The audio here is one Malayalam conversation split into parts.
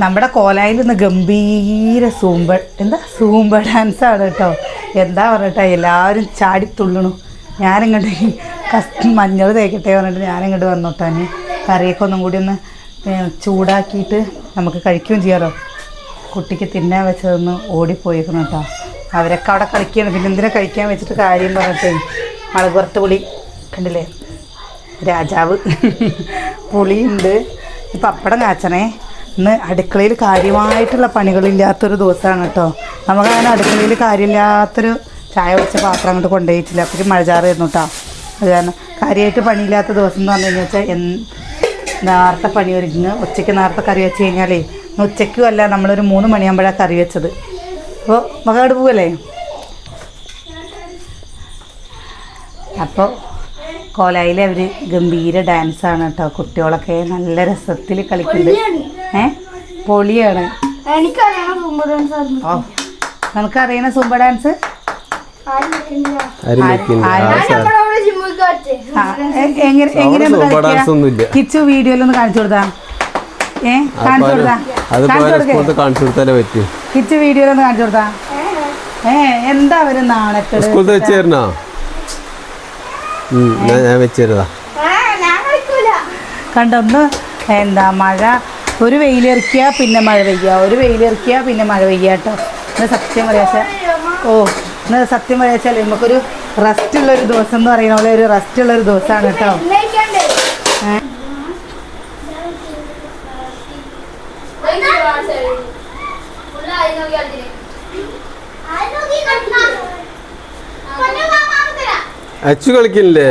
നമ്മുടെ കോലായിൽ നിന്ന് ഗംഭീര സൂമ്പ എന്താ? സൂമ്പ ഡാൻസ് ആണ് കേട്ടോ. എന്താ പറഞ്ഞിട്ടാ എല്ലാവരും ചാടിത്തുള്ളണു ഞാനിങ്ങോട്ട് കസ്റ്റ് മഞ്ഞൾ തേക്കട്ടെ പറഞ്ഞിട്ട് ഞാനിങ്ങോട്ട് വന്നോട്ടാന് കറിയൊക്കെ ഒന്നും കൂടി ഒന്ന് ചൂടാക്കിയിട്ട് നമുക്ക് കഴിക്കുകയും ചെയ്യാമല്ലോ കുട്ടിക്ക് തിന്നാൻ വെച്ചതൊന്ന് ഓടിപ്പോയിരിക്കണം കേട്ടോ. അവരൊക്കെ അവിടെ കളിക്കുകയാണ്. പിന്നെ എന്തിനാ കഴിക്കാൻ വെച്ചിട്ട് കാര്യം പറഞ്ഞിട്ടേ? മുളക് വറുത്ത പുളി കണ്ടില്ലേ? രാജാവ്. പുളിയുണ്ട്. ഇപ്പം പപ്പടം കാച്ചണേ. ഇന്ന് അടുക്കളയിൽ കാര്യമായിട്ടുള്ള പണികളില്ലാത്തൊരു ദിവസമാണ് കേട്ടോ. നമുക്കങ്ങനെ അടുക്കളയിൽ കാര്യമില്ലാത്തൊരു ചായ വെച്ച പാത്രം അങ്ങോട്ട് കൊണ്ടുപോയിട്ടില്ല. അപ്പോഴും മഴചാറായിരുന്നു കേട്ടോ. അത് കാരണം കാര്യമായിട്ട് പണിയില്ലാത്ത ദിവസം എന്ന് പറഞ്ഞു കഴിഞ്ഞാൽ വെച്ചാൽ നേരത്തെ പണി ഒരുങ്ങുക ഉച്ചയ്ക്ക് നേരത്തെ കറി വെച്ച് കഴിഞ്ഞാലേ ഉച്ചയ്ക്കും അല്ല നമ്മളൊരു മൂന്ന് മണിയാകുമ്പോഴാണ് കറി വെച്ചത്. അപ്പോൾ മകാട് പോവല്ലേ? അപ്പോൾ കോലായിലെ അവർ ഗംഭീര ഡാൻസാണ് കേട്ടോ. കുട്ടികളൊക്കെ നല്ല രസത്തിൽ കളിക്കുന്നുണ്ട്. ഏ? പൊളിയാണ്. നിനക്കറിയണ സുംബ ഡാൻസ് കിച്ചു കാണിച്ചു. കൊടുത്താ. ഏ കാണിച്ചു കൊടുത്താ. കാണിച്ചു കാണിച്ചു കൊടുത്താലേ പറ്റൂ. കിച്ചു വീഡിയോയിലൊന്ന് കാണിച്ചു കൊടുത്താ. ഏ എന്താ അവർ നാണക്കേട്? സ്കൂളത്ത് വെച്ച് ഞാൻ കണ്ടൊന്ന് എന്താ മഴ ഒരു വെയിലിറക്കിയ പിന്നെ മഴ പെയ്യുക ഒരു വെയിലിറക്കിയ പിന്നെ മഴ പെയ്യുക കേട്ടോ ഇന്ന് സത്യം പറയാച്ചാൽ ഓ ഇന്ന് സത്യം പറയാച്ചാൽ നമുക്കൊരു റെസ്റ്റ് ഉള്ള ഒരു ദിവസം എന്ന് പറയുന്ന പോലെ ഒരു റെസ്റ്റ് ഉള്ള ഒരു ദിവസമാണ് കേട്ടോ? അച്ചു കളിക്കില്ലേ?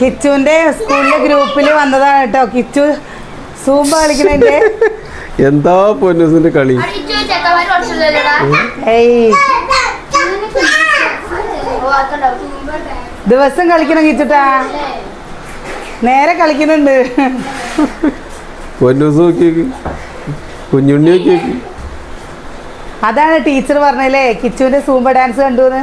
കിച്ചുവിന്റെ സ്കൂളിലെ ഗ്രൂപ്പിൽ വന്നതാണ് കേട്ടോ. കിച്ചു സൂമ്പ കളിക്കണതിന്റെ എന്താ പൊന്നൂസിന്റെ കളി. ദിവസം കളിക്കണം കിച്ചുട്ടാ. നേരെ കളിക്കുന്നുണ്ട്. പൊന്നൂസ് കുഞ്ഞുണ്ണി നോക്കി നോക്കി അതാണ് ടീച്ചർ പറഞ്ഞല്ലേ കിച്ചുവിന്റെ സൂമ്പ ഡാൻസ് കണ്ടുന്ന്?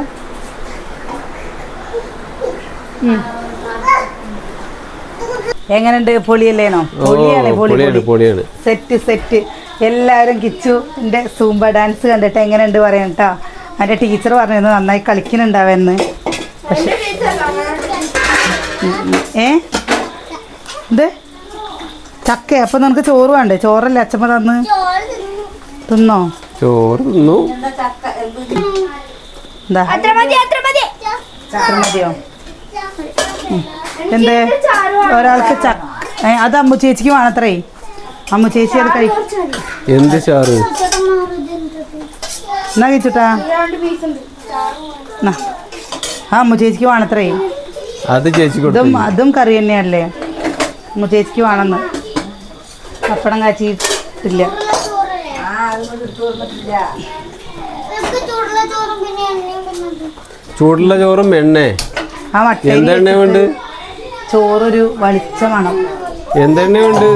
ഉം. പൊളിയല്ലേണോ പൊളിയാണ് പൊളി പൊളിയാണ് സെറ്റ് സെറ്റ്. എല്ലാവരും കിച്ചുവിന്റെ സൂമ്പ ഡാൻസ് കണ്ടിട്ട് എങ്ങനെയുണ്ട് പറയാം കേട്ടോ എന്റെ ടീച്ചർ പറഞ്ഞിരുന്നു നന്നായി കളിക്കുന്നുണ്ടാവെന്ന്. പക്ഷെ ഏ? ഇത് ചക്ക അപ്പൊ നിനക്ക് ചോറ് വേണ്ടേ? ചോറല്ലേ അച്ഛമ്മ തന്ന്? തിന്നോ? ചോറ് തിന്നു. എന്താ? മതിയോ? എന്തേ? ഒരാൾക്ക് ചക്ക അത് അമ്മു ചേച്ചിക്ക് വേണത്രേ. അമ്മു ചേച്ചി അത് കഴി എന്ത് ചാറ്? എന്നാ കഴിച്ചിട്ടാ. ആ അമ്മു ചേച്ചിക്ക് വേണത്രേ. അത് ചേച്ചി ഇതും അതും കറി തന്നെയല്ലേ? അമ്മു ചേച്ചിക്ക് വേണമെന്ന് പപ്പടം കാച്ചിട്ടില്ല ചൂടുള്ള ചോറും എണ്ണ. എണ്ണേ ആ മട്ടേ എന്തെണ്ണ ഉണ്ട് ചോറൊരു വെളിച്ചമാണ് മണം എന്തെണ്ണയുണ്ട്?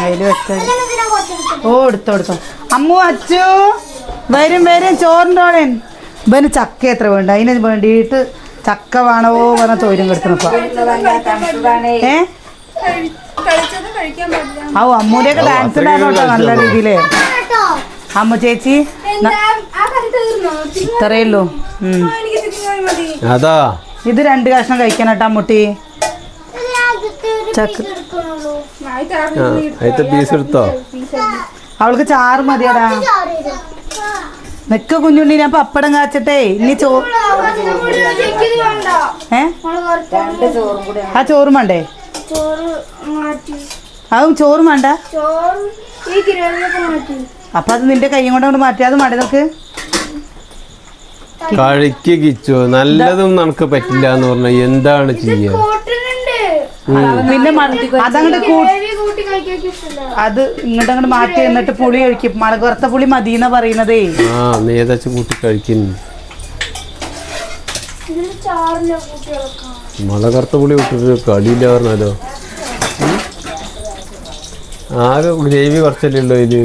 അതിൽ ഓ എടുത്തോ എടുത്തോ. അമ്മു അച്ചു വരും വരും ചോറിന്റെ ഇവന് ചക്ക എത്ര വേണ്ട? അതിന് വേണ്ടിയിട്ട് ചക്ക വേണോ പറഞ്ഞ തോരും കെടുത്തണപ്പോ ഏ? കഴിച്ചത് കഴിക്കാൻ പറ്റില്ല ആ അമ്മൂടെയൊക്കെ ഡാൻസ് ഉണ്ടായിരുന്നോട്ടോ ഉണ്ടായിരുന്നു നല്ല രീതിയിലേ. അമ്മ ചേച്ചി ഇത്രയേ ഉള്ളൂ അതാ. ഇത് രണ്ട് കഷ്ണം കഴിക്കണം കേട്ടോ അമ്മൂട്ടി ചക്ക. പീസ് എടുത്തോ? അവൾക്ക് ചാറ് മതിയടാ. നിക്ക കുഞ്ഞുണ്ണി ഞാൻ പപ്പടം കാച്ചട്ടെ. ഇനി ചോ വേണ്ട ഏ? ആ ചോറും വേണ്ടേ? അതും ചോറും വേണ്ട? അപ്പൊ അത് നിന്റെ കൈയും കൊണ്ട് അങ്ങോട്ട് മാറ്റിയത് അത് കഴിക്കു കഴിക്ക് കിച്ചു. നല്ലതും നമുക്ക് പറ്റില്ല എന്ന് പറഞ്ഞ എന്താണ് ചെയ്യാ? പിന്നെ അതങ്ങോട്ട് അത് ഇങ്ങോട്ട് അങ്ങോട്ട് മാറ്റി എന്നിട്ട് പുളി കഴിക്കും മുളക് വറുത്ത പുളി മതി എന്നാ പറയുന്നതേ. ആ നേതച്ച് കൂട്ടി കഴിക്കുന്നു മുളകറുത്ത പുളി വിട്ടിട്ട് കളിയില്ല പറഞ്ഞാലോ? ആകെ ഗ്രേവി കുറച്ചല്ലേ ഉള്ളൂ ഇത്?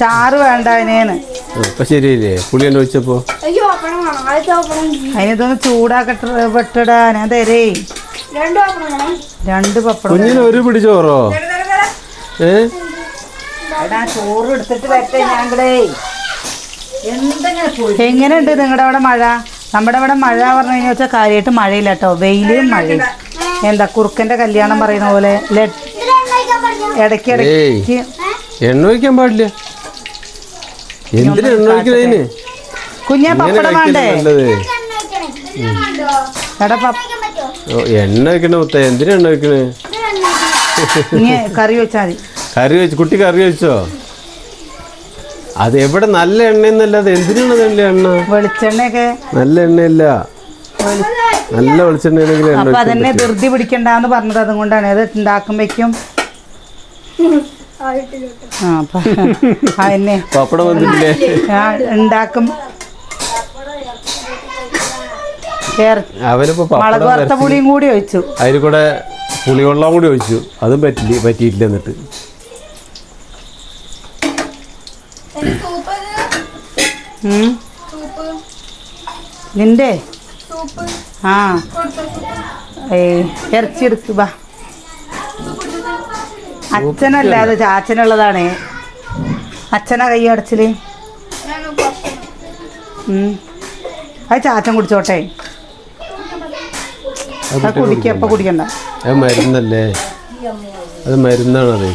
ചാറ് വേണ്ട അതിനേന്ന്. ഇപ്പൊ ശരിയല്ലേ? പുളി എന്നെ വെച്ചപ്പോ അതിനൊന്ന് ചൂടാക്കട്ടെ പെട്ടടാ ഞാൻ തരേ. രണ്ട് പപ്പടം കുഞ്ഞിന് ഒരു പിടി ചോറോ? ഏ? ചോറ് എടുത്തിട്ട് വരട്ടെ ഞങ്ങളേ. എങ്ങനെയുണ്ട് നിങ്ങളുടെ അവിടെ മഴ? നമ്മുടെ അവിടെ മഴ പറഞ്ഞു കഴിഞ്ഞാൽ വെച്ചാൽ കാര്യമായിട്ട് മഴയില്ല കേട്ടോ വെയിലും മഴയും. എന്താ കുറുക്കന്റെ കല്യാണം പറയുന്ന പോലെ ഇടയ്ക്ക് ഇടയ്ക്ക് എണ്ണ ഒഴിക്കാൻ പാടില്ല. എന്തിനാ എണ്ണ ഒഴിക്കണേന് കുഞ്ഞെ പപ്പടം വേണ്ടേ? എടാ എണ്ണ വെക്കണ മുത്ത എന്തിനാ എണ്ണ വെക്കണേ കറി വെച്ചാൽ മതി. കറി വെച്ച് കുട്ടി കറി വെച്ചോ? അത് എവിടെ നല്ല എണ്ണ എന്നല്ലാതെ എന്തിനാണ് നല്ല എണ്ണ? വെളിച്ചെണ്ണയൊക്കെ നല്ല എണ്ണയില്ല. നല്ല വെളിച്ചെണ്ണയാണെങ്കിൽ അപ്പൊ അതന്നെ. ധൃതി പിടിക്കണ്ടെന്ന് പറഞ്ഞത് അതുകൊണ്ടാണ്. അത് ഉണ്ടാക്കുമ്പോഴേക്കും ആ അപ്പൊ അതന്നെ പപ്പടം വന്നിട്ടില്ലേ? ആ, ഉണ്ടാക്കും ഇറ- അവനിപ്പോ മുളക് വറുത്ത പുളിയും കൂടി ഒഴിച്ചു. അതിൽ കൂടെ പുളിവെള്ളം കൂടി ഒഴിച്ചു. അതും പറ്റില്ല പറ്റിയില്ല എന്നിട്ട്. നിന്റെ? ആ. ഏ ഇറച്ചി എടുക്ക് അച്ഛനല്ല അച്ഛനല്ലാതെ ചാച്ചനുള്ളതാണ് അച്ഛനാ കൈ അടച്ചിൽ? അത് ചാച്ചൻ കുടിച്ചോട്ടെ. അത് അത് കുടിക്കുക അപ്പൊ കുടിക്കണ്ട. അത് മരുന്നല്ലേ? അത് മരുന്നാണത്.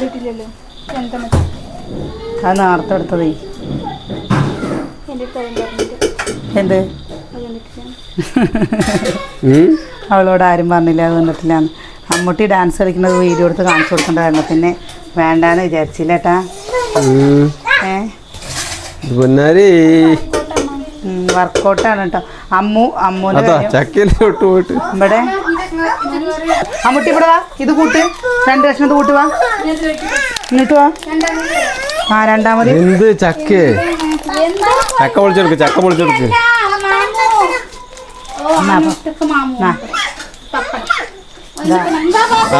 കണ്ടിട്ടില്ലല്ലോ. എന്താ അത് നേരത്തെ എടുത്തതേ. എന്ത്? കണ്ടിട്ടില്ല? അവളോട് ആരും പറഞ്ഞില്ല അത് കണ്ടിട്ടില്ലാന്ന് അമ്മൂട്ടി ഡാൻസ് കളിക്കുന്നത് വീഡിയോ എടുത്ത് കാണിച്ചു കൊടുക്കണ്ടായിരുന്നു പിന്നെ വേണ്ടാന്ന് വിചാരിച്ചില്ല ഏട്ടാ. വർക്കൗട്ടാണ് കേട്ടോ. അമ്മു അമ്മൂന്റെ ഇവിടെ? അമ്മൂട്ടി ഇവിടെ വാ. ഇത് കൂട്ട്. രണ്ട് കഷ്ണം ഇത് കൂട്ട് വാ. ഇങ്ങോട്ട് വാ. ആ രണ്ടാമത് എന്ത് ചക്കേ? ചക്ക പൊളിച്ചെടുക്ക് ചക്ക പൊളിച്ചെടുക്ക്.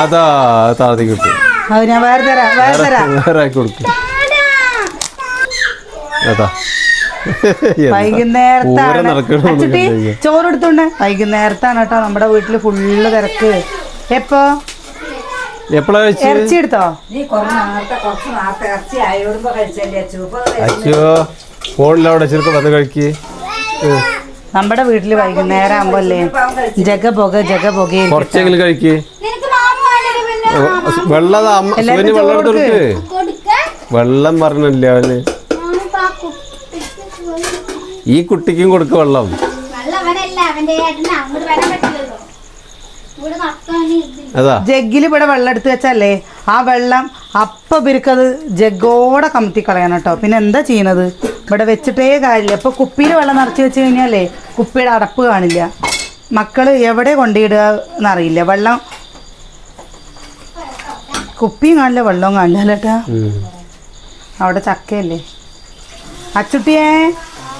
അതാ കിട്ടും. അത് ഞാൻ വേറെ തരാം വേറെ തരാം. വേറെ കൊടുക്കും. അതാ. വൈകുന്നേരത്താണ്. ചോറ് എടുത്തോണ്ട് വൈകുന്നേരത്താണ് കേട്ടോ നമ്മുടെ വീട്ടിൽ ഫുള്ള് തിരക്ക്. എപ്പോ? ഇറച്ചി എടുത്തോ? അച്ഛോ ഫോണിലവിടെ ചെറുക്കം വന്ന് കഴിക്ക്. നമ്മുടെ വീട്ടിൽ വൈകുന്നേരം ആകുമ്പോല്ലേ ജഗ പുക ജഗ പുക കുറച്ചെങ്കിലും കഴിക്ക്. നിനക്ക് മാമ വേണ്ടത് പിന്നെ വെള്ളം വെള്ളം പറഞ്ഞില്ല അവന്? ഈ കുട്ടിക്കും കൊടുക്ക വെള്ളം. ജഗ്ഗിൽ ഇവിടെ വെള്ളം എടുത്ത് വെച്ചല്ലേ? ആ വെള്ളം അപ്പൊ ഇവർക്കത് ജഗ്ഗോടെ കമത്തി കളയണം കേട്ടോ. പിന്നെ എന്താ ചെയ്യണത്? ഇവിടെ വെച്ചിട്ടേ കാര്യമില്ല. ഇപ്പൊ കുപ്പിയിൽ വെള്ളം നിറച്ച് വെച്ച് കഴിഞ്ഞാലേ കുപ്പിയുടെ അടപ്പ് കാണില്ല. മക്കൾ എവിടെ കൊണ്ടിടുക എന്നറിയില്ല. വെള്ളം കുപ്പിയും കാണില്ല വെള്ളവും കാണില്ല അല്ലേട്ടാ? അവിടെ ചക്കയല്ലേ? അച്ചുട്ടിയേ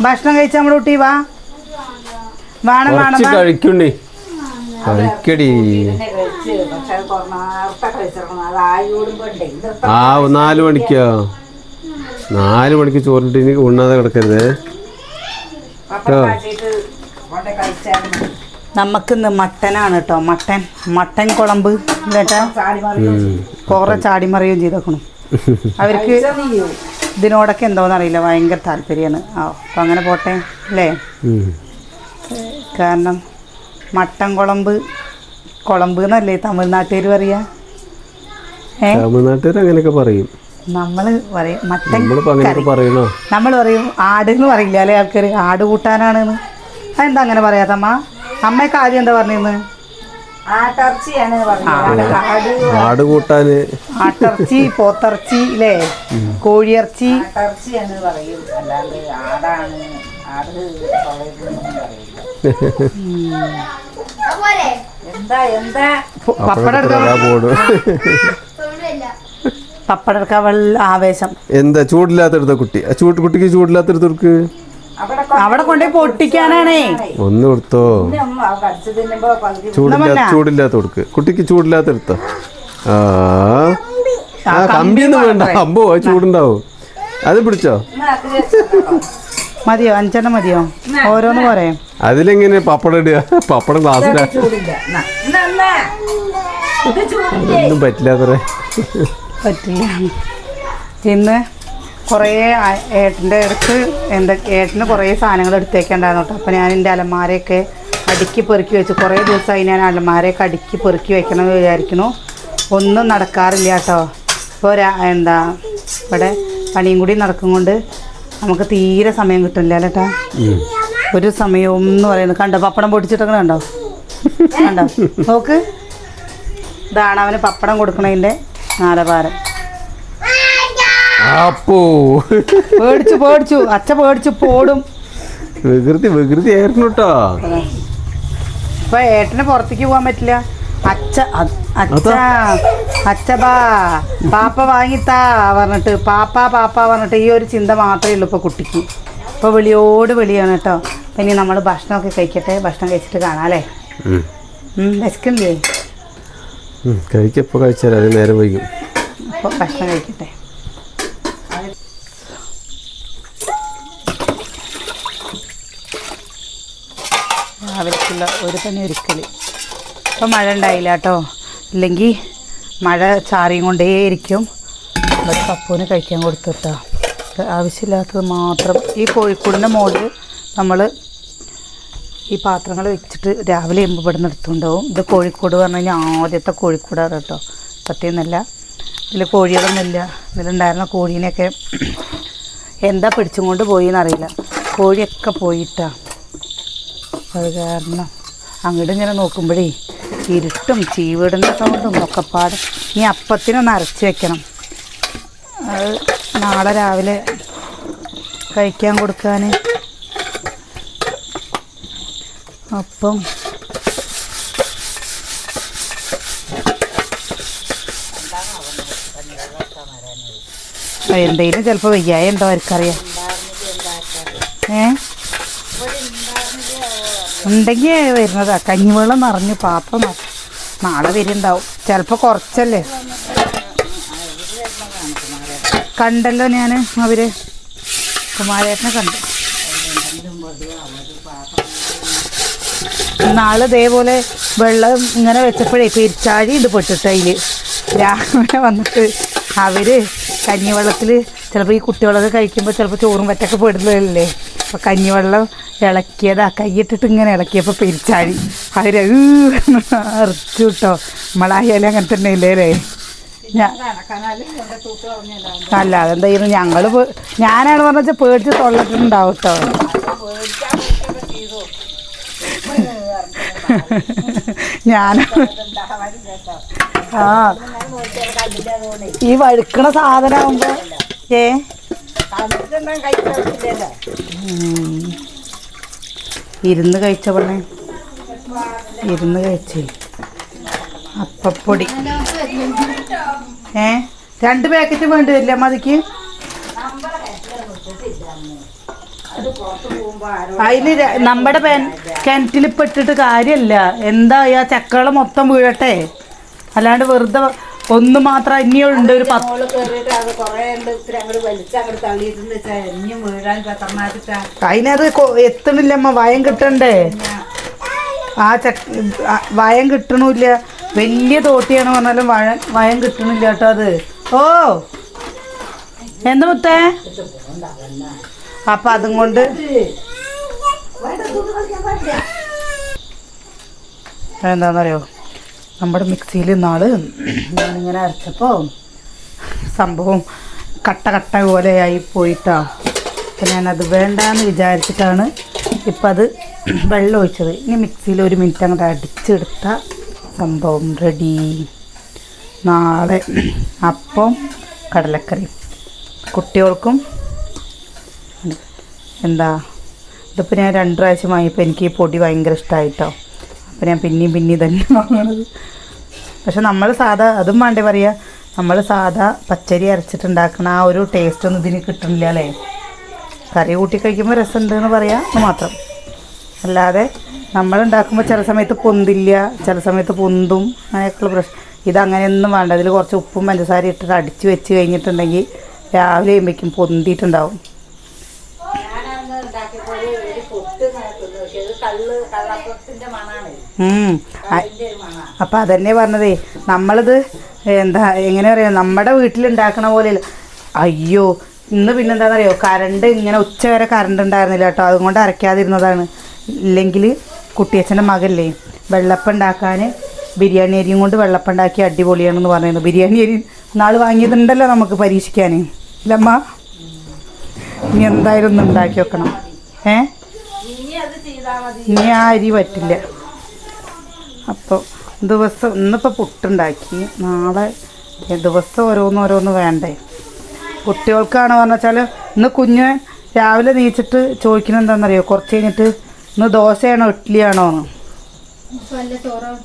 ഭക്ഷണം കഴിച്ച നമ്മുടെ കുട്ടി വാ. വേണം വേണം കുറച്ച് വാ. കഴിക്കണ്ടേ. കഴിക്കടി. ആ നാല് മണിക്കോ. നാല് മണിക്ക് ചോറിട്ട് ഇനി ഉണ്ണാതെ കിടക്കരുത്. നമുക്കിന്ന് മട്ടനാണ് കേട്ടോ. മട്ടൻ മട്ടൻ കുളമ്പ് കേട്ടോ. കുറെ ചാടിമറിയും ചെയ്തേക്കണം. അവർക്ക് ഇതിനോടൊക്കെ എന്തോന്ന് അറിയില്ല ഭയങ്കര താല്പര്യമാണ്. ആ അപ്പം അങ്ങനെ പോട്ടെ അല്ലേ? കാരണം മട്ടൻ കുളമ്പ് കുളമ്പ് എന്നല്ലേ തമിഴ്നാട്ടുകാർ പറയാ തമിഴ്നാട്ടുകാർ അങ്ങനെയൊക്കെ പറയും. നമ്മൾ പറയും മട്ടൻ നമ്മൾ പറയും ആട് എന്ന് പറയില്ല അല്ലേ ആൾക്കാർ ആട് കൂട്ടാനാണെന്ന് അതെന്താ അങ്ങനെ പറയാത്തമ്മ? അമ്മയൊക്കെ ആദ്യം എന്താ പറഞ്ഞിരുന്നത് ആട് കൂട്ടാന്. ആട്ടിറച്ചി പോത്തിറച്ചി അല്ലേ കോഴിയിറച്ചി. പ- പപ്പടം എടുക്കാൻ ആവേശം. എന്താ ചൂടില്ലാത്തെടുത്ത കുട്ടി? ആ ചൂട് കുട്ടിക്ക് ചൂടില്ലാത്തെടുത്ത് കൊടുക്ക് അവിടെ കൊണ്ടുപോയി പൊട്ടിക്കാനാണേ. ഒന്ന് കൊടുത്തോ. ചൂടില്ലാത്ത കൊടുക്ക്. കുട്ടിക്ക് ചൂടില്ലാത്ത എടുത്തോ. ആ. കമ്പി. കമ്പിയൊന്നും വേണ്ട. അമ്പോ അത് ചൂടുണ്ടാവും. അത് പിടിച്ചോ? മതിയോ? അഞ്ചെണ്ണം മതിയോ? ഓരോന്ന് പോരെ അതിലെങ്ങനെ പപ്പടം ഇടുക? പപ്പടം ചൂടില്ലേ. ഒന്നും പറ്റില്ല പറ്റില്ല. ഇന്ന് കുറേ ഏട്ടന്റെ അടുത്ത് എന്താ ഏട്ടന് കുറേ സാധനങ്ങൾ എടുത്തേക്കുണ്ടായിരുന്നു കേട്ടോ. അപ്പോൾ ഞാൻ എന്റെ അലമാരയൊക്കെ അടുക്കി പെറുക്കി വെച്ചു. കുറേ ദിവസമായി ഞാൻ അലമാരയൊക്കെ അടുക്കി പെറുക്കി വെക്കണം എന്ന് വിചാരിക്കുന്നു. ഒന്നും നടക്കാറില്ല കേട്ടോ. ഇപ്പോൾ എന്താ ഇവിടെ പണിയും കൂടി നടക്കും കൊണ്ട് നമുക്ക് തീരെ സമയം കിട്ടില്ല ചേട്ടാ ഒരു സമയവും എന്ന് പറയുന്നത് കണ്ടോ? പപ്പടം പൊടിച്ചിട്ടൊക്കെ കണ്ടോ? കണ്ടോ? നോക്ക്. ഇതാണ് അവന് പപ്പടം കൊടുക്കണതിന്റെ നാലപാരം. അപ്പോ പേടിച്ചു പേടിച്ചു. അച്ഛ പേടിച്ചു പോടും. വികൃതി വികൃതി ആയിരുന്നു കേട്ടോ ഇപ്പൊ ഏട്ടന് പുറത്തേക്ക് പോകാൻ പറ്റില്ല. അച്ഛ അച്ഛ അച്ഛ ബാ പാപ്പ വാങ്ങിത്താ പറഞ്ഞിട്ട് പാപ്പ പാപ്പ പറഞ്ഞിട്ട് ഈ ഒരു ചിന്ത മാത്രമേ ഉള്ളൂ ഇപ്പൊ കുട്ടിക്ക്. ഇപ്പൊ വെളിയോട് വിളിയാണ് കേട്ടോ ഇനി നമ്മൾ ഭക്ഷണമൊക്കെ കഴിക്കട്ടെ ഭക്ഷണം കഴിച്ചിട്ട് കാണാല്ലേ അല്ലേ? ഉം. ഉം, വിശക്കുന്നില്ലേ? ഉം, കഴിക്കപ്പോ കഴിച്ചാൽ നേരം വൈകും. അപ്പോൾ ഭക്ഷണം കഴിക്കട്ടെ. രാവിലേക്കുള്ള ഒരു പണി ഒരുക്കൽ ഇപ്പം മഴ ഉണ്ടായില്ല കേട്ടോ. ഇല്ലെങ്കിൽ മഴ ചാറിയും കൊണ്ടേയിരിക്കും ഒരു പപ്പുവിന് കഴിക്കാൻ കൊടുത്തു കേട്ടോ ആവശ്യമില്ലാത്തത് മാത്രം. ഈ കോഴിക്കൂടിന്റെ മോൾ നമ്മൾ ഈ പാത്രങ്ങൾ വെച്ചിട്ട് രാവിലെ എമ്പ് ഇവിടെ നിന്ന് ഇത് കോഴിക്കോട് പറഞ്ഞു കഴിഞ്ഞാൽ ആദ്യത്തെ കോഴിക്കോടാണ് കേട്ടോ. സത്യം എന്നല്ല ഇതിൽ കോഴികളൊന്നുമില്ല. ഇതിലുണ്ടായിരുന്ന കോഴീനെയൊക്കെ എന്താ പിടിച്ചും കൊണ്ട് പോയി എന്നറിയില്ല. കോഴിയൊക്കെ പോയിട്ടാ. അത് കാരണം അങ്ങോട്ട് ഇങ്ങനെ നോക്കുമ്പോഴേ ഇരുട്ടും ചീവിടുന്ന സൗണ്ടും ഒക്കെ പാട് ഇനി അപ്പത്തിനൊന്ന് അരച്ച് വെക്കണം. അത് നാളെ രാവിലെ കഴിക്കാൻ കൊടുക്കാൻ അപ്പം എന്തെങ്കിലും ചിലപ്പോൾ വയ്യായ ഉണ്ടോ അവർക്കറിയാം ഏ? ഉണ്ടെങ്കിൽ വരുന്നതാ. കഞ്ഞിവെള്ളം നിറഞ്ഞു പാത്രം നാളെ വരുന്നുണ്ടാവും. ചിലപ്പോൾ കുറച്ചല്ലേ? കണ്ടല്ലോ ഞാൻ അവർ. കുമാരേട്ടനെ കണ്ടു. നാളെ ഇതേപോലെ വെള്ളം ഇങ്ങനെ വെച്ചപ്പോഴേ പെരിച്ചാഴി ഇത് പെട്ടിട്ട് അതിൽ രാവിലെ വന്നിട്ട് അവർ കഞ്ഞിവെള്ളത്തിൽ ചിലപ്പോൾ ഈ കുട്ടികളൊക്കെ കഴിക്കുമ്പോൾ ചിലപ്പോൾ ചോറും പറ്റൊക്കെ പെടുന്നതല്ലേ? അപ്പോൾ കഞ്ഞിവെള്ളം ഇളക്കിയതാ. കൈയിട്ടിട്ട് ഇങ്ങനെ ഇളക്കിയപ്പോൾ പെരിച്ചാഴി. അവർ അറിച്ചു കേട്ടോ നമ്മളായാലും അങ്ങനെ തന്നെ ഇല്ലേ അല്ലേ അല്ല അതെന്താ ചെയ്യുന്നത് ഞങ്ങൾ ഞാനാണ് പറഞ്ഞാൽ പേടിച്ച് തൊള്ളട്ടിട്ടുണ്ടാവും കേട്ടോ ഞാൻ ആ. ഈ വഴുക്കണ സാധനമാകുമ്പോ ഏ. ഇരുന്ന് കഴിച്ച പെണ്ണെ. ഇരുന്ന് കഴിച്ചേ. അപ്പപ്പൊടി ഏ? രണ്ട് പാക്കറ്റ് വേണ്ടി വരില്ല മതിക്ക് അതിന് നമ്മുടെ പെൻ കിണറ്റിൽ പെട്ടിട്ട് കാര്യമല്ല എന്താ ചക്കള മൊത്തം വീഴട്ടെ? അല്ലാണ്ട് വെറുതെ ഒന്ന് മാത്രം ഇനിയുണ്ട് ഒരു പത്ത് അതിനത് എത്തണില്ല അമ്മ വയം കിട്ടണ്ടേ? ആ ചക്ക വയം കിട്ടണില്ല. വലിയ തോട്ടിയാണ് പറഞ്ഞാലും വഴ വയം കിട്ടണില്ല കേട്ടോ അത്. ഓ എന്ത് മുത്തേ? അപ്പൊ അതും കൊണ്ട് എന്താണെന്നറിയോ നമ്മുടെ മിക്സിയിൽ നാൾ ഞാനിങ്ങനെ അരച്ചപ്പോൾ സംഭവം കട്ട കട്ട പോലെയായി പോയിട്ടാ. അപ്പം ഞാനത് വേണ്ടാന്ന് വിചാരിച്ചിട്ടാണ് ഇപ്പം അത് വെള്ളം ഒഴിച്ചത്. ഇനി മിക്സിയിൽ ഒരു മിനിറ്റ് അങ്ങോട്ട് അടിച്ചെടുത്ത സംഭവം റെഡി നാളെ അപ്പം കടലക്കറി. കുട്ടികൾക്കും എന്താ ഇതിപ്പോൾ ഞാൻ രണ്ട് പ്രാവശ്യം വാങ്ങിയപ്പോൾ എനിക്ക് ഈ പൊടി ഭയങ്കര ഇഷ്ടമായിട്ടോ അപ്പോൾ ഞാൻ പിന്നെയും പിന്നെയും തന്നെ വാങ്ങണത്. പക്ഷെ നമ്മൾ സാധാ അതും വേണ്ടേ പറയുക നമ്മൾ സാധാ പച്ചരി അരച്ചിട്ടുണ്ടാക്കുന്ന ആ ഒരു ടേസ്റ്റ് ഒന്നും ഇതിന് കിട്ടുന്നില്ല അല്ലേ? കറി കൂട്ടി കഴിക്കുമ്പോൾ രസമുണ്ട് എന്ന് പറയാം മാത്രം. അല്ലാതെ നമ്മൾ ഉണ്ടാക്കുമ്പോൾ ചില സമയത്ത് പൊന്തില്ല ചില സമയത്ത് പൊന്തും അങ്ങനെയൊക്കെയുള്ള പ്രശ്നം. ഇതങ്ങനെയൊന്നും വേണ്ട. അതിൽ കുറച്ച് ഉപ്പും പഞ്ചസാര ഇട്ടിട്ട് അടിച്ച് വെച്ച് കഴിഞ്ഞിട്ടുണ്ടെങ്കിൽ രാവിലെ ചെയ്യുമ്പോഴേക്കും പൊന്തിയിട്ടുണ്ടാവും. കള്ള് കള്ളപ്പത്തിന്റെ മണാണ്. അപ്പം അതന്നെ പറഞ്ഞതേ. നമ്മളിത് എന്താ എങ്ങനെ പറയാ നമ്മുടെ വീട്ടിലുണ്ടാക്കണ പോലെ അയ്യോ ഇന്ന് പിന്നെന്താണെന്നറിയോ കറണ്ട് ഇങ്ങനെ ഉച്ച വരെ കറണ്ട് ഉണ്ടായിരുന്നില്ല കേട്ടോ. അതുകൊണ്ട് അരയ്ക്കാതിരുന്നതാണ്. ഇല്ലെങ്കിൽ കുട്ടിയച്ഛന്റെ മകല്ലേ വെള്ളപ്പം ഉണ്ടാക്കാൻ ബിരിയാണി അരിയും കൊണ്ട് വെള്ളപ്പം ഉണ്ടാക്കി അടിപൊളിയാണെന്ന് പറയുന്നത് ബിരിയാണി അരി നാൾ വാങ്ങിയതുണ്ടല്ലോ നമുക്ക് പരീക്ഷിക്കാൻ. ഇല്ലമ്മ ഇനി എന്തായാലും ഒന്ന് ഉണ്ടാക്കി വെക്കണം. ഏ? ഇനി ആ അരി പറ്റില്ല. അപ്പോൾ ദിവസം ഇന്നിപ്പോൾ പുട്ടുണ്ടാക്കി. നാളെ ദിവസം ഓരോന്നോരോന്ന് ഓരോന്ന് വേണ്ടേ. കുട്ടികൾക്കാണ് പറഞ്ഞാൽ വെച്ചാൽ ഇന്ന് കുഞ്ഞ് രാവിലെ നീച്ചിട്ട് ചോദിക്കുന്നത് എന്താണെന്നറിയോ? കുറച്ച് കഴിഞ്ഞിട്ട് ഇന്ന് ദോശയാണോ ഇഡ്ഡലിയാണോ എന്ന്.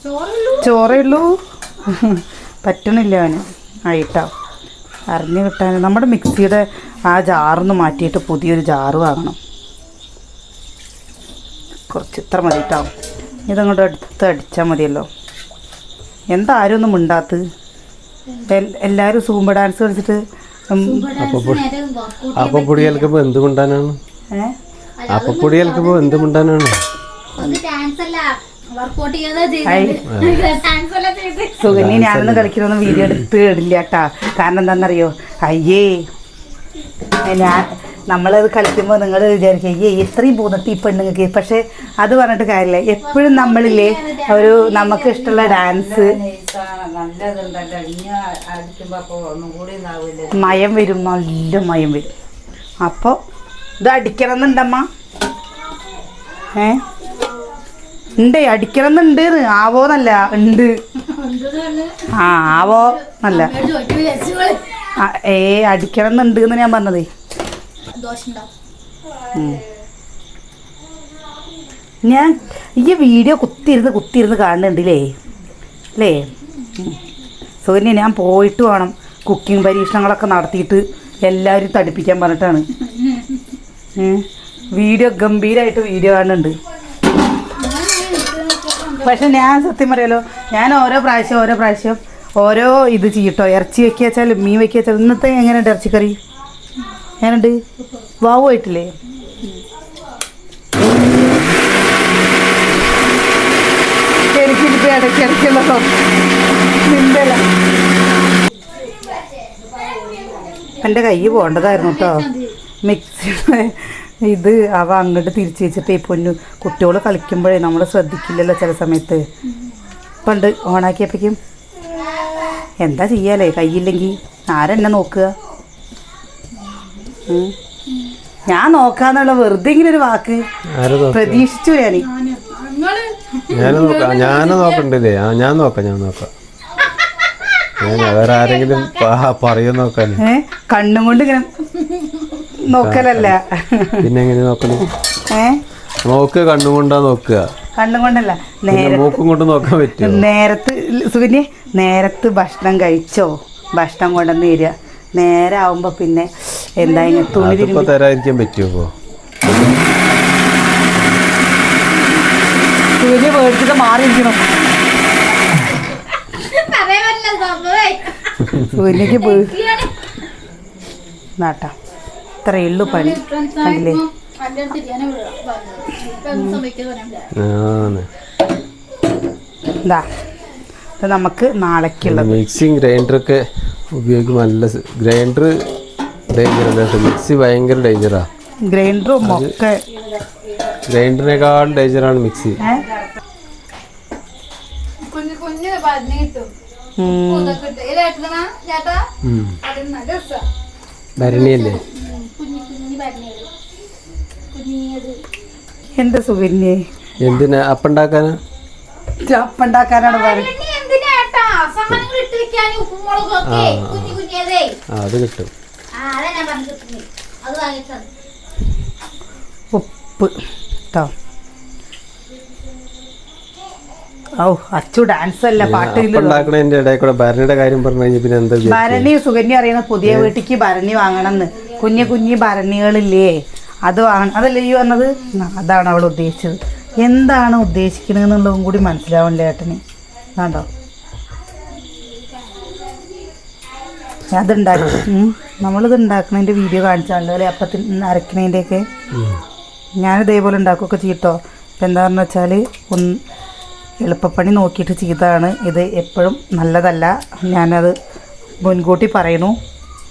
ചോറയുള്ളൂ ചോറ് ഉള്ളൂ പറ്റണില്ല അവന്. ആയിട്ടാ. അറിഞ്ഞു കിട്ടാൻ നമ്മുടെ മിക്സിയുടെ ആ ജാറൊന്ന് മാറ്റിയിട്ട് പുതിയൊരു ജാറ് വാങ്ങണം. കുറച്ച് ഇത്ര മതി കേട്ടോ ഇതങ്ങോട്ട് അടുത്ത് അടിച്ചാൽ മതിയല്ലോ. എന്താ ആരും ഒന്നും മിണ്ടാത്ത് എല്ലാരും എല്ലാവരും സൂമ്പ ഡാൻസ് കളിച്ചിട്ട് ഉം, അപ്പപ്പൊടി കലക്കുമ്പോൾ എന്ത് മിണ്ടാനാണ്? ഏ? അപ്പപ്പൊടി കലക്കുമ്പോൾ എന്ത് മിണ്ടാനാണ്? സുഗന്യ ഞാനൊന്നും കളിക്കണമെന്ന് വീഡിയോ എടുത്ത് ഇടില്ല കേട്ടാ കാരണം എന്താണെന്നറിയോ? അയ്യേ. ഞാൻ നമ്മളത് കളിക്കുമ്പോൾ നിങ്ങൾ വിചാരിക്കുക അയ്യേ ഇത്രയും പോന്നിട്ട് ഈ പെണ്ണുങ്ങൾക്ക് പക്ഷെ അത് പറഞ്ഞിട്ട് കാര്യമില്ല. എപ്പോഴും നമ്മളില്ലേ ഒരു നമുക്ക് ഇഷ്ടമുള്ള ഡാൻസ് മയം വരും നല്ല മയം വരും. അപ്പോൾ ഇത് അടിക്കണം എന്നുണ്ടമ്മ ഏ? ഉണ്ട് അടിക്കണം എന്നുണ്ട് ആവോന്നല്ല ഉണ്ട്. ആ ആവോ നല്ല ഏ അടിക്കണം എന്നുണ്ട് എന്ന് ഞാൻ പറഞ്ഞതേ. ദോശ ഉണ്ടാവും ഞാൻ ഈ വീഡിയോ കുത്തിയിരുന്ന് കുത്തിയിരുന്ന് കാണുന്നുണ്ടല്ലേ? അല്ലേ? ഉം. സുകന്യ ഞാൻ പോയിട്ട് വേണം കുക്കിംഗ് പരീക്ഷണങ്ങളൊക്കെ നടത്തിയിട്ട് എല്ലാവരും തടിപ്പിക്കാൻ പറഞ്ഞിട്ടാണ്. വീഡിയോ ഗംഭീരമായിട്ട് വീഡിയോ കാണുന്നുണ്ട്. പക്ഷെ ഞാൻ സത്യം പറയാലോ ഞാൻ ഓരോ പ്രാവശ്യം ഓരോ പ്രാവശ്യം ഓരോ ഇത് ചെയ്യട്ടോ ഇറച്ചി വെക്കുക വെച്ചാൽ മീൻ വെക്കുക വെച്ചാൽ ഇന്നത്തെ എങ്ങനെയുണ്ട് ഇറച്ചിക്കറി? എങ്ങനെയുണ്ട് വാവുമായിട്ടില്ലേ നിന്തല എന്റെ കൈ പോകേണ്ടതായിരുന്നു കേട്ടോ. മിക്സി ഇത് അവ അങ്ങോട്ട് തിരിച്ചു വെച്ചിട്ടേ പൊന്നു കുട്ടികൾ കളിക്കുമ്പോഴേ നമ്മൾ ശ്രദ്ധിക്കില്ലല്ലോ ചില സമയത്ത്. പണ്ട് ഓണാക്കിയപ്പോഴേക്കും എന്താ ചെയ്യാലേ? കൈയില്ലെങ്കിൽ ആരെന്നെ നോക്കുക. ഞാൻ നോക്കാന്നുള്ള വെറുതെ ഇങ്ങനെ ഒരു വാക്ക് പ്രതീക്ഷിച്ചു ഞാൻ ഞാൻ നോക്കാം. ഞാൻ നോക്കണ്ടില്ലേ? ആ ഞാൻ നോക്കാം ഞാൻ നോക്കാം. ഞാൻ വേറെ ആരെങ്കിലും പറയും നോക്കാൻ. കണ്ണും കൊണ്ട് ഇങ്ങനെ നോക്കലല്ല. പിന്നെ എങ്ങനെ നോക്കണം നോക്കുക കണ്ണുകൊണ്ടാ നോക്കുക. കണ്ണും കൊണ്ടല്ല. നേരെ മൂക്കും കൊണ്ട് നോക്കാൻ നേരത്ത് സുകന്യെ നേരത്ത് ഭക്ഷണം കഴിച്ചോ? ഭക്ഷണം കൊണ്ടുവന്ന് തരിക. നേരെ ആവുമ്പോ പിന്നെ എന്താ ഇങ്ങനെ തുണി തിരുമ്പി തരാതിരിക്കാൻ പറ്റുമോ മേടിച്ചിട്ട് മാറിയിരിക്കണം നാട്ടാ. ഇത്രയേ ഉള്ളു പണി. അല്ലേ ഇത് നമുക്ക് നാളേക്കുള്ളത്. മിക്സിങ് ഗ്രൈൻഡറൊക്കെ ഉപയോഗിക്കും നല്ല ഗ്രൈൻഡർ ഡേഞ്ചർ അല്ല? മിക്സി ഭയങ്കര ഡേഞ്ചറാ ഗ്രൈൻഡറും ഒക്കെ. ഗ്രൈൻഡറിനേക്കാൾ ഡേഞ്ചറാണ് മിക്സി. ഭരണിയല്ലേ? എന്താ സുകന്യെ എന്തിനാ? അപ്പുണ്ടാക്കാനാ അപ്പുണ്ടാക്കാനാണ് പറയുന്നത് അത് കിട്ടും. ഉപ്പ് കേട്ടോ അച്ചു ഡാൻസ് അല്ല പാട്ട് അപ്പുണ്ടാക്കണതിന്റെ ഇടയിൽ കൂടെ ഭരണിയുടെ കാര്യം പറഞ്ഞു കഴിഞ്ഞാൽ പിന്നെ എന്താ വിചാരിക്കുക? ഭരണി സുകന്യ അറിയുന്ന പുതിയ വീട്ടിക്ക് ഭരണി വാങ്ങണം കുഞ്ഞു കുഞ്ഞു ഭരണികളില്ലേ അത് വാങ്ങ അതല്ലേ ഈ പറഞ്ഞത്? അതാണ് അവൾ ഉദ്ദേശിച്ചത്. എന്താണ് ഉദ്ദേശിക്കുന്നതെന്നുള്ളതും കൂടി മനസ്സിലാവണില്ല ഏട്ടന്. കണ്ടോ? അതുണ്ടാക്കി ഉം. നമ്മളിത് ഉണ്ടാക്കുന്നതിന്റെ വീഡിയോ കാണിച്ചാണല്ലോ അല്ലേ? അപ്പത്തിന് അരക്കണതിന്റെയൊക്കെ ഞാൻ ഇതേപോലെ ഉണ്ടാക്കുകയൊക്കെ ചെയ്യട്ടോ. ഇപ്പം എന്താണെന്ന് വെച്ചാൽ ഒന്ന് എളുപ്പപ്പണി നോക്കിയിട്ട് ചെയ്തതാണ് ഇത് എപ്പോഴും നല്ലതല്ല. ഞാനത് മുൻകൂട്ടി പറയണു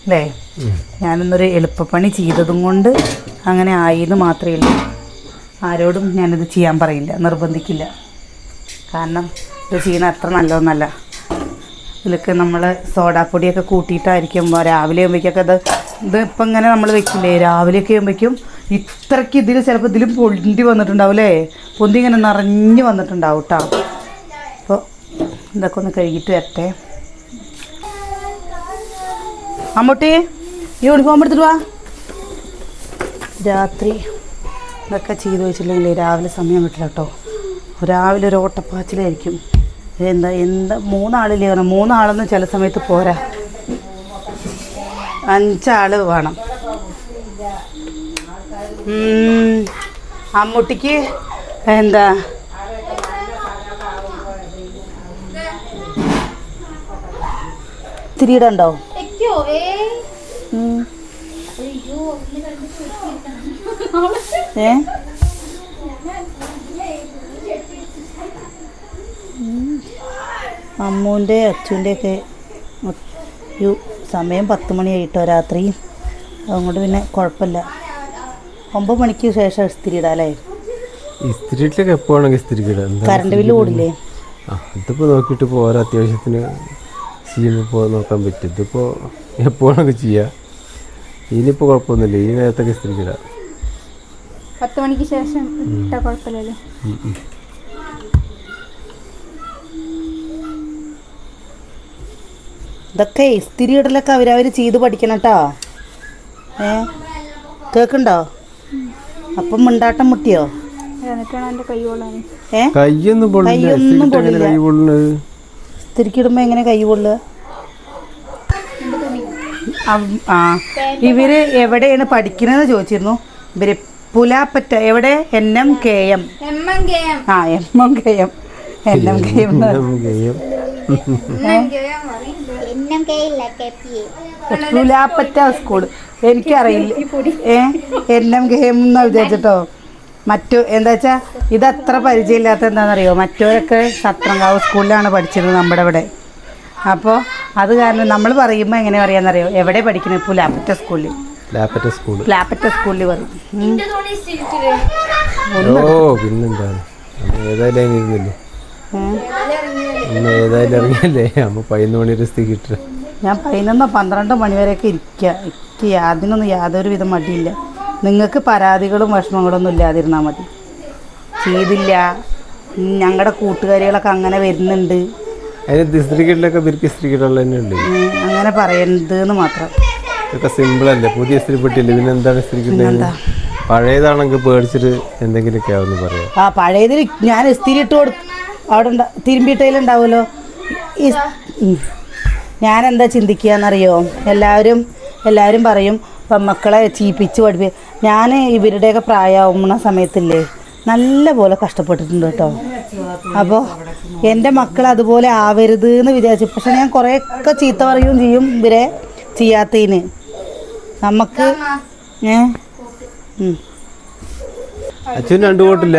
അല്ലേ? ഞാനിന്നൊരു എളുപ്പപ്പണി ചെയ്തതും കൊണ്ട് അങ്ങനെ ആയിന്ന് മാത്രമേ ഉള്ളൂ. ആരോടും ഞാനിത് ചെയ്യാൻ പറയില്ല നിർബന്ധിക്കില്ല. കാരണം ഇത് ചെയ്യുന്ന അത്ര നല്ലതൊന്നല്ല. ഇതിലൊക്കെ നമ്മൾ സോഡാപ്പൊടിയൊക്കെ കൂട്ടിയിട്ടായിരിക്കും. രാവിലെ ആകുമ്പോഴേക്കൊക്കെ അത് ഇത് ഇപ്പം ഇങ്ങനെ നമ്മൾ വെക്കില്ലേ? രാവിലെയൊക്കെ ആകുമ്പോഴേക്കും ഇത്രയ്ക്ക് ഇതിൽ ചിലപ്പോൾ ഇതിലും പൊണ്ടി വന്നിട്ടുണ്ടാവും അല്ലേ പൊന്തി ഇങ്ങനെ നിറഞ്ഞ് വന്നിട്ടുണ്ടാവും കേട്ടോ അപ്പോൾ ഇതൊക്കെ ഒന്ന് കഴുകിയിട്ട് വരട്ടെ. അമ്മൂട്ടി യൂണിഫോം എടുത്തിട്ട് വാ. രാത്രി ഇതൊക്കെ ചെയ്തു വെച്ചില്ലെങ്കിൽ രാവിലെ സമയം കിട്ടില്ല കേട്ടോ രാവിലെ ഒരു ഓട്ടപ്പാച്ചിലായിരിക്കും. എന്താ എന്താ മൂന്നാളില്ലേ വേണം മൂന്നാളൊന്നും ചില സമയത്ത് പോരാ. അഞ്ചാൾ വേണം. അമ്മൂട്ടിക്ക് എന്താ? തിരിയുടെ ഏ ഉം. അയ്യോ ഒന്ന് രണ്ട് ഏ അമ്മൂന്റെ അച്ഛന്റെയൊക്കെ ഒരു സമയം പത്ത് മണിയായിട്ടോ രാത്രി അതുകൊണ്ട് പിന്നെ കുഴപ്പമില്ല. ഒമ്പത് മണിക്ക് ശേഷം ഇസ്തിരി ഇടാല്ലേ? അല്ലേ ഇസ്തിരിയിലൊക്കെ എപ്പോഴാണെങ്കിൽ ഇസ്തിരിക്ക് ഇടാം. കറണ്ട് ബില്ല് കൂടില്ലേ? ആ ഇതിപ്പോൾ നോക്കിയിട്ട് ഇപ്പോൾ ഓരോ അത്യാവശ്യത്തിന് ചെയ്യുമ്പോൾ നോക്കാൻ പറ്റും. ഇതിപ്പോൾ എപ്പോഴാണെങ്കിൽ ചെയ്യാം. ഇനിയിപ്പോൾ കുഴപ്പമൊന്നുമില്ല. ഈ നേരത്തൊക്കെ ഇസ്തിരിക്ക് ഇടാം. പത്ത് മണിക്ക് ശേഷം ഇട്ടാൽ കുഴപ്പമില്ലല്ലോ. ഇതൊക്കെ ഇസ്തിരി ഇടലൊക്കെ അവരവർ ചെയ്ത് പഠിക്കണം കേട്ടോ ഏ? കേൾക്കുണ്ടോ? അപ്പം മിണ്ടാട്ടം മുട്ടിയോ? എന്നിട്ടാണ് എന്റെ കൈ കൊള്ളാൻ ഏ? കയ്യൊന്നും പൊള്ളില്ല കയ്യൊന്നും എങ്ങനെ. കൈ പൊള്ളുന്നത് ഇസ്തിരിക്കിടുമ്പോൾ എങ്ങനെ കൈ കൊള്ളുക അവ- ആ. ഇവർ എവിടെയാണ് പഠിക്കണതെന്ന് ചോദിച്ചിരുന്നു. ഇവർ പുലാപ്പറ്റ എവിടെ? N M K M. M M K M. ആ M M K M. N M K M. Pulappatta school എനിക്കറിയില്ല. ഏ എൻ എം ഗെയിം എന്ന് വിചാരിച്ചിട്ടോ? മറ്റു എന്താ വെച്ചാൽ ഇത് അത്ര പരിചയമില്ലാത്ത എന്താണെന്നറിയോ? മറ്റവരൊക്കെ സത്രങ്കാവ് സ്കൂളിലാണ് പഠിച്ചിരുന്നത് നമ്മുടെ ഇവിടെ അപ്പോൾ അത് കാരണം നമ്മൾ പറയുമ്പോൾ എങ്ങനെ പറയാന്നറിയോ? എവിടെ പഠിക്കുന്നത് പുലാപ്പറ്റ സ്കൂളിൽ ലാപ്പറ്റ സ്കൂൾ. ലാപ്പറ്റ സ്കൂളിൽ പറയും. ഓ പിന്നെന്താണ്? ഏതായാലും ഇരുന്നില്ലേ. അന്ന് ഏതായാലും ഇറങ്ങിയല്ലേ? അമ്മ പതിനൊന്ന് മണി ഒരു സ്ഥിതി കിട്ടുക. ഞാൻ പതിനൊന്നോ പന്ത്രണ്ടോ മണിവരെയൊക്കെ ഇരിക്കുക എനിക്ക് അതിനൊന്നും യാതൊരു വിധം മടിയില്ല. നിങ്ങൾക്ക് പരാതികളും വിഷമങ്ങളൊന്നും ഇല്ലാതിരുന്നാൽ മതി. ചെയ്തില്ല. ഞങ്ങളുടെ കൂട്ടുകാരികളൊക്കെ അങ്ങനെ വരുന്നുണ്ട്. അതിന് ദിസ്ത്രിക്കറ്റിലൊക്കെ ബിർക്ക് സ്ത്രീക്കിട്ടുള്ള തന്നെ ഉണ്ട്. അങ്ങനെ പറയരുത് എന്ന് മാത്രം. ഇതൊക്കെ സിമ്പിളല്ലേ പുതിയ സ്ത്രീ പെട്ടില്ല? പിന്നെ എന്താണ് സ്ത്രീക്കിട്ടുള്ളത് പിന്നെന്താ? പഴയതാണെങ്കിൽ പേടിച്ചിട്ട് എന്തെങ്കിലുമൊക്കെ ആവുമെന്ന് പറയാം. ആ പഴയതിൽ ഞാൻ ഇസ്തിരി ഇട്ട് കൊടു അവിടെ ഉണ്ടാ തിരുമ്പിട്ടയിലുണ്ടാവുമല്ലോ ഞാൻ എന്താ ചിന്തിക്കുകയെന്നറിയോ എല്ലാവരും എല്ലാവരും പറയും ഇപ്പം മക്കളെ ചീപ്പിച്ച് പഠിപ്പി ഞാൻ ഇവരുടെയൊക്കെ പ്രായമാവുന്ന സമയത്തില്ലേ നല്ല പോലെ കഷ്ടപ്പെട്ടിട്ടുണ്ട് കേട്ടോ. അപ്പോൾ എന്റെ മക്കൾ അതുപോലെ ആവരുത് എന്ന് വിചാരിച്ചു. പക്ഷെ ഞാൻ കുറേയൊക്കെ ചീത്ത പറയുകയും ചെയ്യും ഇവരെ ചെയ്യാത്തതിന്. നമുക്ക് ഏ. അച്ഛൻ രണ്ടു കോട്ടില്ല?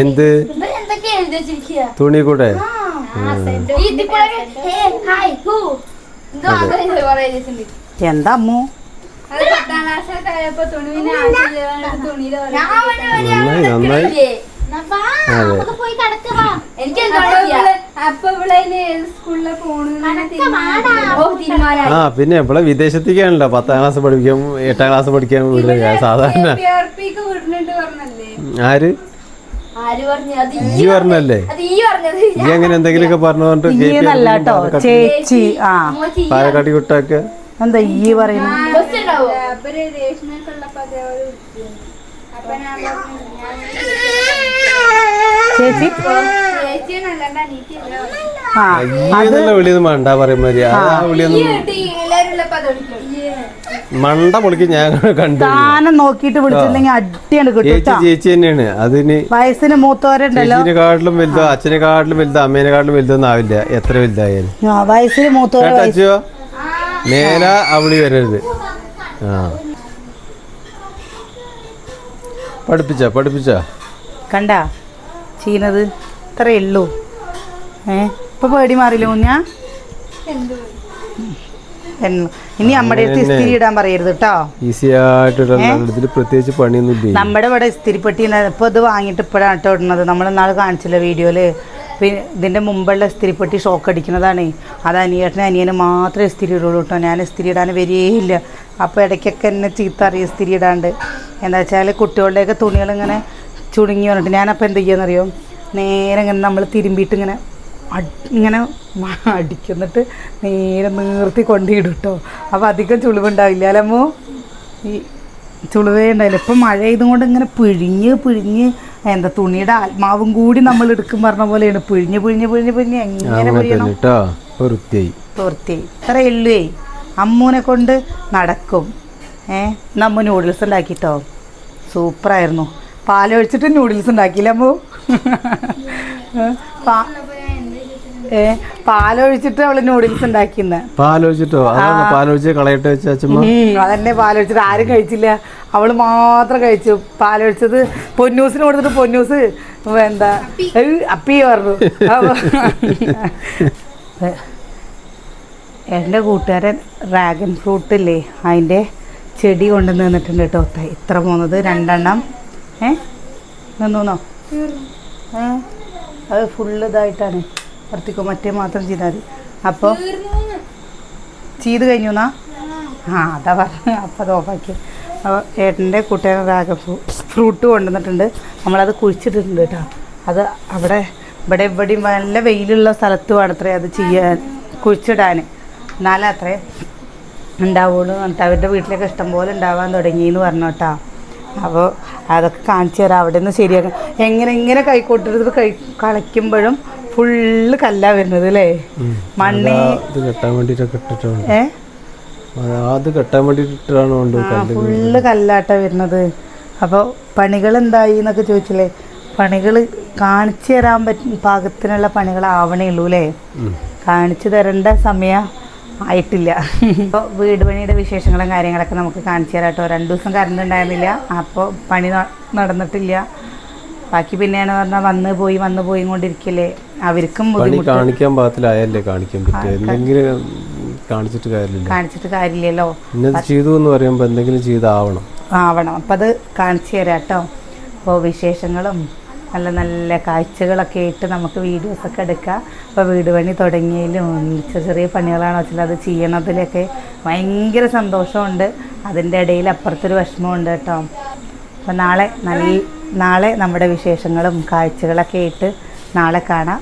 എന്ത്? തുണി കൂടെ എന്തോ അമ്മു? നന്നായി നന്നായി. ആ പിന്നെ ഇവിടെ വിദേശത്തേക്കാണല്ലോ. പത്താം ക്ലാസ് പഠിക്കാൻ എട്ടാം ക്ലാസ് പഠിക്കാൻ വിടില്ല സാധാരണ ആര്? ആര് പറഞ്ഞു? അത് ഈ പറഞ്ഞല്ലേ? ഈ അങ്ങനെ എന്തെങ്കിലുമൊക്കെ പറഞ്ഞു പറഞ്ഞിട്ട് ചേച്ചി ആ. പാലക്കാട്ടി കുട്ടൊക്കെ എന്താ ഈ പറയുന്നത് ക്വസ്റ്റ്യൻ ഉണ്ടാവോ അപ്പൊ രേഷ്മയൊക്കെ ഉള്ളപ്പോ അതേപോലെ അപ്പൊ ഞാൻ പറഞ്ഞു, ഞാൻ ചേച്ചി? ആ മണ്ട മണ്ട പൊളിക്ക് ഞാൻ കണ്ടു താനം നോക്കിയിട്ട് വിളിച്ചില്ലെങ്കിൽ അടിയാണ് ചേച്ചി. ചേച്ചി തന്നെയാണ്. അതിന് വയസ്സിന് മൂത്തവരുണ്ടല്ലോ. ചേച്ചിനെക്കാട്ടിലും വലുതോ അച്ഛനെക്കാട്ടിലും വലുതോ അമ്മേനെക്കാട്ടിലും വലുതൊന്നും ആവില്ല. എത്ര വലുതായാലും. ആ വയസ്സിന് മൂത്തവരെ കേട്ടോ വയസ്സ് അച്ഛോ മേല അവളി വരരുത്. ആ. പഠിപ്പിച്ച പഠിപ്പിച്ച? കണ്ട? ചെയ്യുന്നത് ഇത്രയേ ഉള്ളൂ. ഏ ഇപ്പൊ പേടി മാറിയില്ല മുന്ന. ഇനി നമ്മുടെ അടുത്ത് ഇസ്തിരി ഇടാൻ പറയരുത് കേട്ടോ ഈസി ആയിട്ട് പ്രത്യേകിച്ച് പണിയൊന്നും നമ്മുടെ ഇവിടെ ഇസ്തിരിപ്പെട്ടി ഇപ്പൊ ഇത് വാങ്ങിയിട്ട് ഇപ്പോഴാണ് കേട്ടോ ഇടുന്നത്. നമ്മൾ നാളെ കാണിച്ചില്ല വീഡിയോയിൽ? പിന്നെ ഇതിന്റെ മുമ്പുള്ള ഇസ്തിരിപ്പെട്ടി ഷോക്ക് അടിക്കുന്നതാണ്. അത് അനിയേട്ടന് അനിയന് മാത്രമേ ഇസ്തിരി ഇടുള്ളൂ കേട്ടോ ഞാൻ ഇസ്തിരി ഇടാൻ വരികയില്ല. അപ്പോൾ ഇടയ്ക്കൊക്കെ എന്നെ ചീത്ത അറിയും ഇസ്തിരി ഇടാണ്ട്. എന്താ വെച്ചാൽ കുട്ടികളുടെയൊക്കെ തുണികളിങ്ങനെ ചുളുങ്ങി വന്നിട്ട് ഞാനപ്പോൾ എന്ത് ചെയ്യാന്നറിയോ? നേരെ ഇങ്ങനെ നമ്മൾ തിരുമ്പിയിട്ട് ഇങ്ങനെ ഇങ്ങനെ അടിക്കുന്നിട്ട് നേരെ നീർത്തി കൊണ്ടിടും കേട്ടോ അപ്പോൾ അധികം ചുളിവുണ്ടാവില്ല അല്ലമ്മോ ഈ ചുളിവേ ഉണ്ടായില്ല ഇപ്പം മഴ ചെയ്തുകൊണ്ട് ഇങ്ങനെ പിഴിഞ്ഞ് പിഴിഞ്ഞ് എന്താ തുണിയുടെ ആത്മാവും കൂടി നമ്മൾ എടുക്കും പറഞ്ഞ പോലെയാണ്. പിഴിഞ്ഞ് പിഴിഞ്ഞ് പിഴിഞ്ഞ് പിഴിഞ്ഞ് എങ്ങനെ പിഴിയണം? വൃത്തിയായി. ഇത്ര എള്ളുവേ. അമ്മൂനെ കൊണ്ട് നടക്കും. ഏഹ് നമ്മ നൂഡിൽസ് ഉണ്ടാക്കിട്ടോ. സൂപ്പറായിരുന്നു. പാലൊഴിച്ചിട്ട് നൂഡിൽസ് ഉണ്ടാക്കിയില്ല അമ്മു? ഏ, പാ- ഏ പാലൊഴിച്ചിട്ട് അവൾ നൂഡിൽസ് ഉണ്ടാക്കിന്ന്. പാലൊഴിച്ചിട്ടോ? പാലൊഴിച്ച് കളയട്ടെ അതന്നെ പാലൊഴിച്ചിട്ട് ആരും കഴിച്ചില്ല. അവൾ മാത്രം കഴിച്ചു. പാലൊഴിച്ചത് പൊന്നൂസിന് കൊടുത്തിട്ട് പൊന്നൂസ് എന്താ? അപ്പി. പറഞ്ഞു. എന്റെ കൂട്ടുകാരൻ ഡ്രാഗൺ ഫ്രൂട്ട് ഇല്ലേ അതിന്റെ ചെടി കൊണ്ടുവന്ന് നിന്നിട്ടുണ്ട് കേട്ടോ. ഇത്ര പോകുന്നത് രണ്ടെണ്ണം. ഏ? നിന്നോ ഏ? അത് ഫുള്ള് ഇതായിട്ടാണ്. വർത്തിക്കോ മറ്റേ മാത്രം ചെയ്താൽ മതി. അപ്പോൾ ചെയ്ത് കഴിഞ്ഞു എന്നാ? ആ അതാ പറഞ്ഞു അപ്പം അത് ഓഫാക്കി അപ്പോൾ ഏട്ടന്റെ കൂട്ടുകാരൻ ഡ്രാഗൺ ഫ്രൂ ഫ്രൂട്ട് കൊണ്ടുവന്നിട്ടുണ്ട്. നമ്മളത് കുഴിച്ചിട്ടിട്ടുണ്ട് കേട്ടോ. അത് അവിടെ ഇവിടെ ഇവിടെയും നല്ല വെയിലുള്ള സ്ഥലത്ത് വേണത്രേ അത് ചെയ്യാൻ കുഴിച്ചിടാൻ. എന്നാലേ അത്രേ ഉണ്ടാവുള്ളൂ എന്നിട്ട് അവരുടെ വീട്ടിലൊക്കെ ഇഷ്ടംപോലെ ഉണ്ടാവാൻ തുടങ്ങി എന്ന് പറഞ്ഞു അപ്പോൾ അതൊക്കെ കാണിച്ചു തരാം. അവിടെ നിന്ന് ശരിയാക്കാം എങ്ങനെ ഇങ്ങനെ കൈക്കോട്ടെടുത്ത് കൈ കളയ്ക്കുമ്പോഴും ഫുള്ള് കല്ലാ വരുന്നത് അല്ലേ? മണ്ണി കെട്ടാൻ വേണ്ടിയിട്ടൊക്കെ അത് കെട്ടാൻ വേണ്ടിയിട്ടാണ് ഫുള്ള് കല്ലാട്ട വരുന്നത്. അപ്പോൾ പണികൾ എന്തായി എന്നൊക്കെ ചോദിച്ചില്ലേ? പണികൾ കാണിച്ചു തരാൻ പറ്റും പാകത്തിനുള്ള പണികളാവണേ ഉള്ളൂ അല്ലേ? കാണിച്ചു തരേണ്ട സമയം. ആയിട്ടില്ല. അപ്പോൾ വീട് പണിയുടെ വിശേഷങ്ങളും കാര്യങ്ങളൊക്കെ നമുക്ക് കാണിച്ചു തരാം കേട്ടോ. രണ്ടു ദിവസം കറണ്ട് ഉണ്ടായിരുന്നില്ല. അപ്പോൾ പണി നടന്നിട്ടില്ല. ബാക്കി പിന്നെയാണ് പറഞ്ഞാൽ വന്ന് പോയി വന്ന് പോയി കൊണ്ടിരിക്കല്ലേ അവർക്കും കാണിക്കാൻ പാകത്തിലായല്ലേ കാണിക്കാൻ എന്തെങ്കിലും കാണിച്ചിട്ട് കാര്യമില്ല കാണിച്ചിട്ട് കാര്യമില്ലല്ലോ. ചെയ്തു എന്ന് പറയുമ്പോൾ എന്തെങ്കിലും ചെയ്താവണം. ആവണം. അപ്പം അത് കാണിച്ചു തരാം കേട്ടോ. അപ്പോൾ വിശേഷങ്ങളും നല്ല നല്ല കാഴ്ചകളൊക്കെ ആയിട്ട് നമുക്ക് വീഡിയോസൊക്കെ എടുക്കാം. അപ്പോൾ വീട് പണി തുടങ്ങിയതിലും ചെറിയ ചെറിയ പണികളാണോ വെച്ചാൽ അത് ചെയ്യണതിലൊക്കെ ഭയങ്കര സന്തോഷമുണ്ട്. അതിന്റെ ഇടയിൽ അപ്പുറത്തൊരു വിഷമമുണ്ട് കേട്ടോ. അപ്പോൾ നാളെ നല്ല നാളെ നമ്മുടെ വിശേഷങ്ങളും കാഴ്ചകളൊക്കെ ആയിട്ട് നാളെ കാണാം.